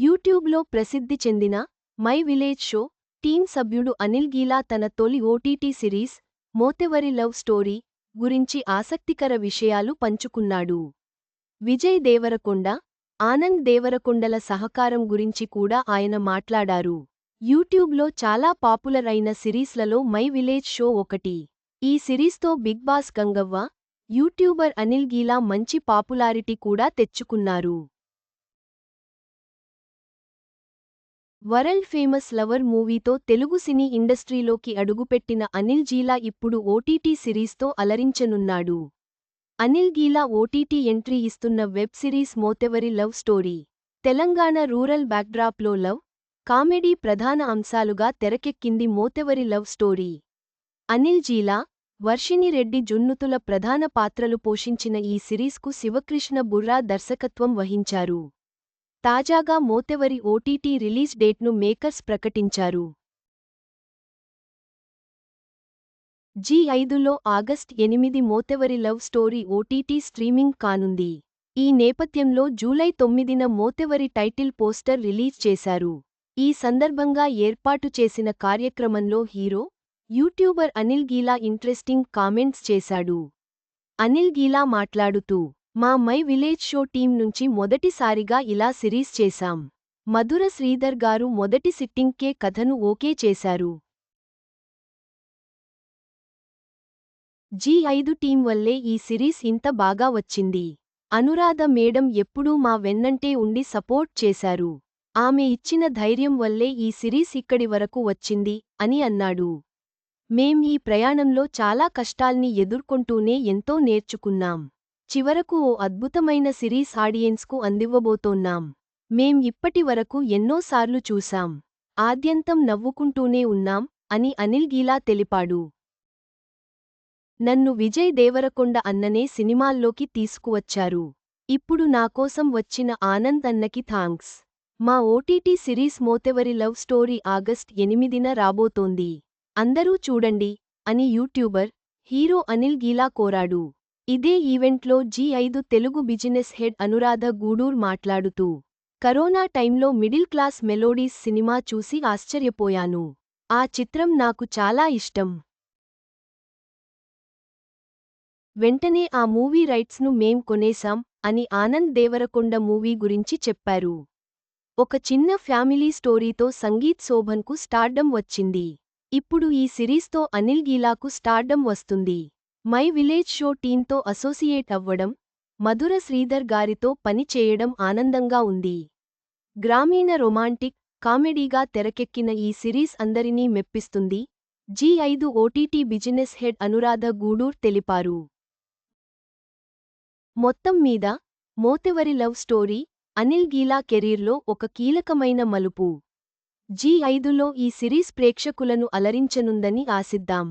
యూట్యూబ్లో ప్రసిద్ధి చెందిన మై విలేజ్ షో టీం సభ్యుడు అనిల్ గీలా తన తొలి OTT series Motevari love story గురించి ఆసక్తికర విషయాలు పంచుకున్నాడు. విజయ్ దేవరకొండ ఆనంద్ దేవరకొండల సహకారం గురించి కూడా ఆయన మాట్లాడారు. యూట్యూబ్లో చాలా పాపులర్ అయిన సిరీస్లలో మై విలేజ్ షో ఒకటి. ఈ సిరీస్తో Bigg Boss Gangavva YouTuber Anil Geela మంచి పాపులారిటీ కూడా తెచ్చుకున్నారు. వరల్డ్ ఫేమస్ లవర్ మూవీతో తెలుగు సినీ ఇండస్ట్రీలోకి అడుగుపెట్టిన అనిల్ గీలా ఇప్పుడు ఓటీటీ సిరీస్తో అలరించనున్నాడు. అనిల్ గీలా ఓటీటీ ఎంట్రీ ఇస్తున్న web series Motevari love story? Telangana rural బ్యాక్డ్రాప్లో love comedy ప్రధాన అంశాలుగా తెరకెక్కింది మోతెవరి లవ్ స్టోరీ? అనిల్ జీలా వర్షిణి రెడ్డి జున్నుతుల ప్రధాన పాత్రలు పోషించిన ఈ సిరీస్కు శివకృష్ణ బుర్రా దర్శకత్వం వహించారు. తాజాగా మోతెవరి ఓటీటీ రిలీజ్ డేట్ను మేకర్స్ ప్రకటించారు. జీ ఐదులో ఆగస్ట్ ఎనిమిది Motevari love story OTT streaming కానుంది. ఈ నేపథ్యంలో జూలై తొమ్మిదిన మోతెవరి టైటిల్ పోస్టర్ రిలీజ్ చేశారు. ఈ సందర్భంగా ఏర్పాటు చేసిన కార్యక్రమంలో hero YouTuber Anil Geela interesting comments చేశాడు. అనిల్ గీలా మాట్లాడుతూ మా మై విలేజ్ షో టీం నుంచి మొదటిసారిగా ఇలా సిరీస్ చేశాం. మధుర శ్రీధర్ గారు మొదటి సిట్టింగ్కే కథను ఓకే చేశారు. జీ ఐదు టీం వల్లే ఈ సిరీస్ ఇంత బాగా వచ్చింది. అనురాధ మేడం ఎప్పుడూ మా వెన్నంటే ఉండి సపోర్ట్ చేశారు. ఆమె ఇచ్చిన ధైర్యం వల్లే ఈ సిరీస్ ఇక్కడి వరకు వచ్చింది అని అన్నాడు. మేం ఈ ప్రయాణంలో చాలా కష్టాల్ని ఎదుర్కొంటూనే ఎంతో నేర్చుకున్నాం. చివరకు ఓ అద్భుతమైన సిరీస్ ఆడియన్స్కు అందివ్వబోతోన్నాం. మేం ఇప్పటి వరకు ఎన్నోసార్లు చూశాం. ఆద్యంతం నవ్వుకుంటూనే ఉన్నాం అని అనిల్ గీలా తెలిపాడు. నన్ను విజయ్ దేవరకొండ అన్ననే సినిమాల్లోకి తీసుకువచ్చారు. ఇప్పుడు నాకోసం వచ్చిన ఆనంద్ అన్నకి థాంక్స్. మా OTT series Motevari love story August ఎనిమిదిన రాబోతోంది. అందరూ చూడండి అని యూట్యూబర్ హీరో అనిల్ గీలా కోరాడు. ఇదే ఈవెంట్లో జీ ఐదు తెలుగు బిజినెస్ హెడ్ అనురాధ గూడూర్ మాట్లాడుతూ కరోనా టైంలో మిడిల్ క్లాస్ మెలోడీస్ సినిమా చూసి ఆశ్చర్యపోయాను. ఆ చిత్రం నాకు చాలా ఇష్టం. వెంటనే ఆ మూవీ రైట్స్ను మేం కొనేశాం అని ఆనంద్ దేవరకొండ మూవీ గురించి చెప్పారు. ఒక చిన్న ఫ్యామిలీ స్టోరీతో సంగీత్ శోభన్కు స్టార్డం వచ్చింది. ఇప్పుడు ఈ సిరీస్తో అనిల్ గీలాకు స్టార్డం వస్తుంది. మై విలేజ్ షో టీంతో అసోసియేట్ అవ్వడం మధుర శ్రీధర్ గారితో పని చేయడం ఆనందంగా ఉంది. గ్రామీణ రొమాంటిక్ కామెడీగా తెరకెక్కిన ఈ సిరీస్ అందరినీ మెప్పిస్తుంది. జీ ఐదు OTT business head Anuradha Gudur తెలిపారు. మొత్తం మీద మోతెవరి లవ్ స్టోరీ అనిల్ గీలా కెరీర్లో ఒక కీలకమైన మలుపు. జీ ఐదులో ఈ సిరీస్ ప్రేక్షకులను అలరించనుందని ఆశిద్దాం.